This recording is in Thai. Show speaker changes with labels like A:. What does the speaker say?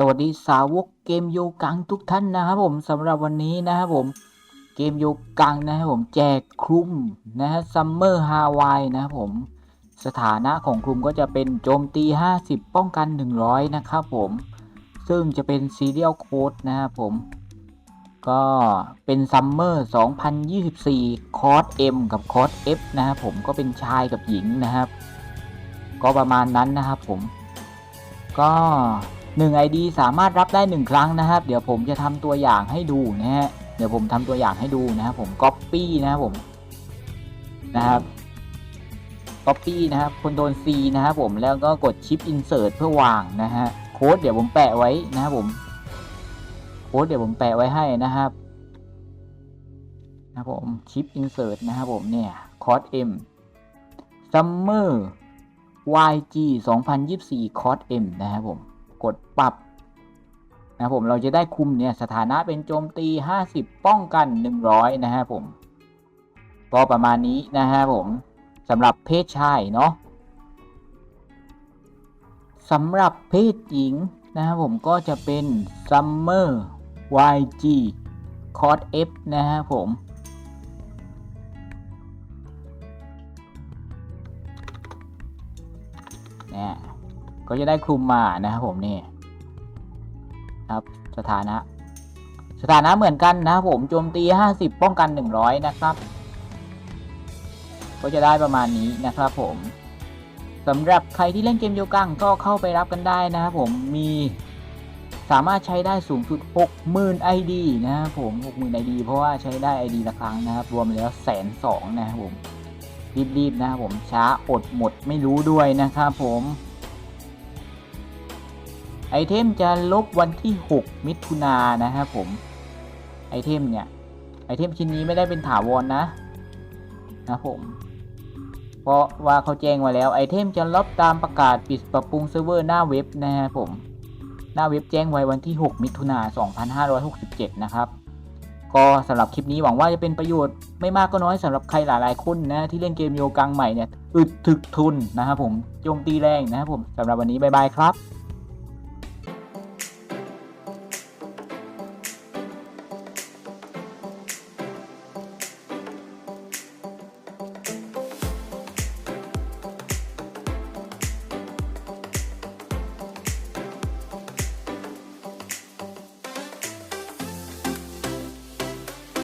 A: สวัสดีสาวกเกมโยกังทุกท่านนะครับผมสำหรับวันนี้นะครับผมเกมโยกังนะครับผมแจกคลุมนะฮะซัมเมอร์ฮาวายนะครับผมสถานะของคลุมก็จะเป็นโจมตี 50 ป้องกัน 100 นะครับผมซึ่งจะเป็นซีเรียลโค้ดนะครับผมก็เป็นซัมเมอร์2024 คอร์ส M กับคอร์ส F นะครับผมก็เป็นชายกับหญิงนะครับ ก็ประมาณนั้นนะครับผมก็ 1 ID สามารถรับได้ 1 ครั้งนะครับ เดี๋ยวผมจะทำตัวอย่างให้ดูนะฮะเดี๋ยวผมทำตัวอย่างให้ดูนะครับผม Copy นะครับผมนะครับ Copy นะครับคนโดน C นะครับผมแล้วก็กดชิป Insert เพื่อวางนะฮะโค้ดเดี๋ยวผมแปะไว้นะครับผมโค้ดเดี๋ยวผมแปะไว้ให้นะครับนะครับผมชิป Insert นะครับผมเนี่ยคอร์ส M Summer YG 2024 คอร์ส M นะครับผม กดปรับนะครับผมเราจะได้คุมเนี่ยสถานะเป็นโจมตี 50 ป้องกัน 100 นะครับผมก็ประมาณนี้นะครับผมสำหรับเพศชายเนาะสำหรับเพศหญิงนะครับผมก็จะเป็น Summer YG c o d F นะครับผม เนี่ย ก็จะได้คลุมมานะครับผมนี่ครับสถานะ สถานะเหมือนกันนะครับผมโจมตี 50 ป้องกัน 100 นะครับ ก็จะได้ประมาณนี้นะครับผมสำหรับใครที่เล่นเกมโยกังก็เข้าไปรับกันได้นะครับผมมีสามารถใช้ได้สูงสุด 60,000 ID นะครับผม 60,000 ID เพราะว่าใช้ได้ ID ละครั้งนะครับ รวมแล้วแสนสองนะครับผม รีบๆนะครับผมช้าอดหมดไม่รู้ด้วยนะครับผม ไอเทมจะลบวันที่ 6 มิถุนายนนะครับผมไอเทมเนี่ยไอเทมชิ้นนี้ไม่ได้เป็นถาวรนนะนะผม เพราะว่าเขาแจ้งมาแล้วไอเทมจะลบตามประกาศปิดปรับปรุงเซิร์ฟเวอร์หน้าเว็บนะครับผม หน้าเว็บแจ้งไว้วันที่ 6 มิถุนายน 2567 นะครับก็สำหรับคลิปนี้หวังว่าจะเป็นประโยชน์ไม่มากก็น้อยสำหรับใครหลายๆคนนะที่เล่นเกมโยกังใหม่เนี่ยอึดถึกทุนนะครับผมโจมตีแรงนะครับผมสำหรับวันนี้บายบายครับ